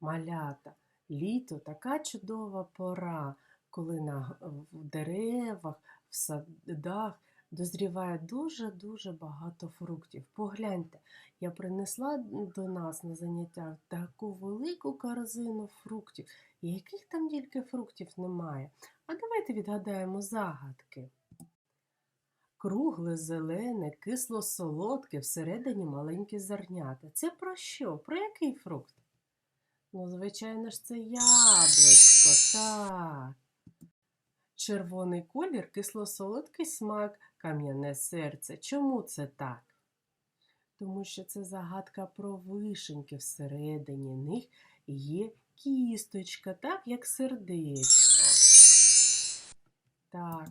Малята, літо така чудова пора, коли на в деревах, в садах дозріває дуже-дуже багато фруктів. Погляньте, я принесла до нас на заняття таку велику корзину фруктів. І яких там тільки фруктів немає. А давайте відгадаємо загадки. Кругле, зелене, кисло-солодке, всередині маленькі зернята. Це про що? Про який фрукт? Ну, звичайно ж, це яблучко, так. Червоний колір, кисло-солодкий смак, кам'яне серце. Чому це так? Тому що це загадка про вишеньки всередині них є кісточка, так як сердечко. Так,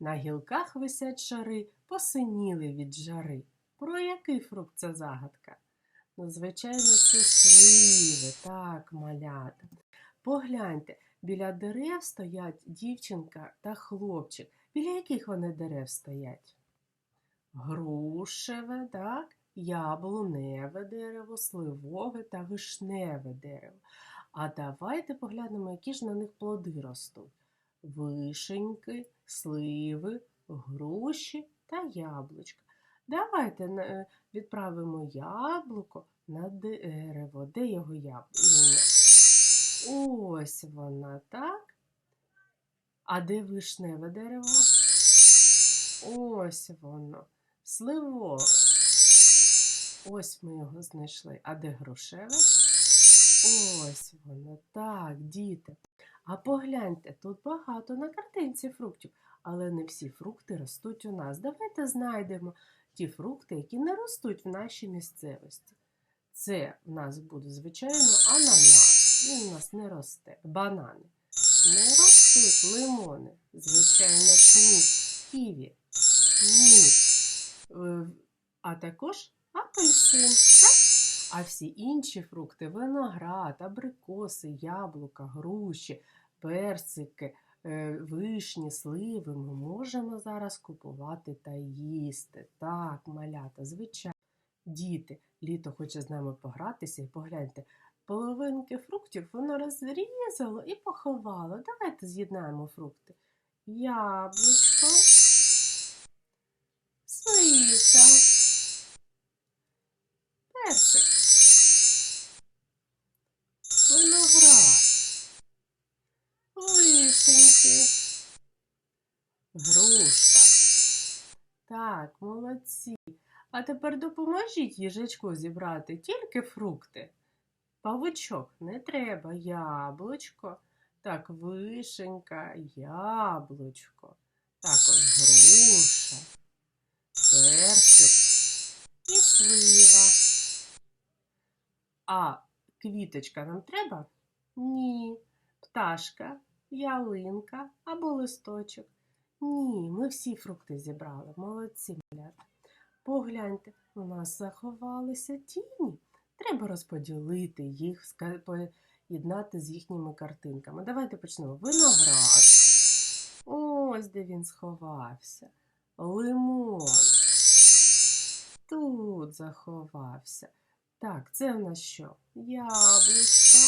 на гілках висять шари, посиніли від жари. Про який фрукт ця загадка? Ну, звичайно, сливи, так, малята. Погляньте, біля дерев стоять дівчинка та хлопчик. Біля яких вони дерев стоять? Грушеве, так, яблуневе дерево, сливове та вишневе дерево. А давайте поглянемо, які ж на них плоди ростуть. Вишеньки, сливи, груші та яблучка. Давайте е, відправимо яблуко на дерево. Де його яблуня? Ось вона, так? А де вишневе дерево? Ось воно. Сливове. Ось ми його знайшли. А де грушеве? Ось воно. Так, діти. А погляньте, тут багато на картинці фруктів, але не всі фрукти ростуть у нас. Давайте знайдемо ті фрукти, які не ростуть в нашій місцевості. Це в нас буде, звичайно, ананас. Він у нас не росте. Банани. Не ростуть лимони. Звичайно, ні. Ківі. Ні. Е, А також апельсин. Так? А всі інші фрукти виноград, абрикоси, яблука, груші, персики, е, вишні, сливи ми можемо зараз купувати та їсти. Так, малята, звичайно. Діти, літо хоче з нами погратися і погляньте, половинки фруктів воно розрізало і поховало. Давайте з'єднаємо фрукти. Яблучко, Так, молодці. А тепер допоможіть їжачку зібрати тільки фрукти. Павучок не треба, яблучко. Так, вишенька, яблучко. Також груша, персик і слива. А квіточка нам треба? Ні. Пташка, ялинка або листочок. Ні, ми всі фрукти зібрали. Молодці, малята. Погляньте, у нас заховалися тіні. Треба розподілити їх, поєднати з їхніми картинками. Давайте почнемо. Виноград. Ось де він сховався. Лимон. Тут заховався. Так, це в нас що? Яблучко.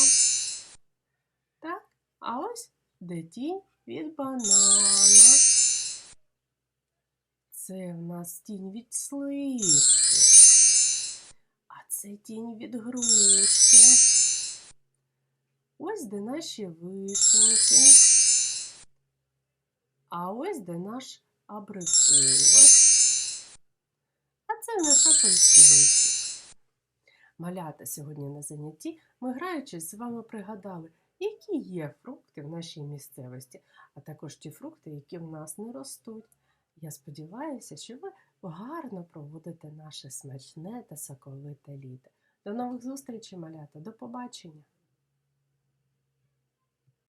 Так, а ось де тінь від банана. Це в нас тінь від сливки. А це тінь від груші. Ось де наші вишеньки. А ось де наш абрикос. А це наш апельсинчик. Малята сьогодні на занятті ми, граючись, з вами пригадали, які є фрукти в нашій місцевості, а також ті фрукти, які в нас не ростуть. Я сподіваюся, що ви гарно проводите наше смачне та соковите літо. До нових зустрічей, малята, до побачення!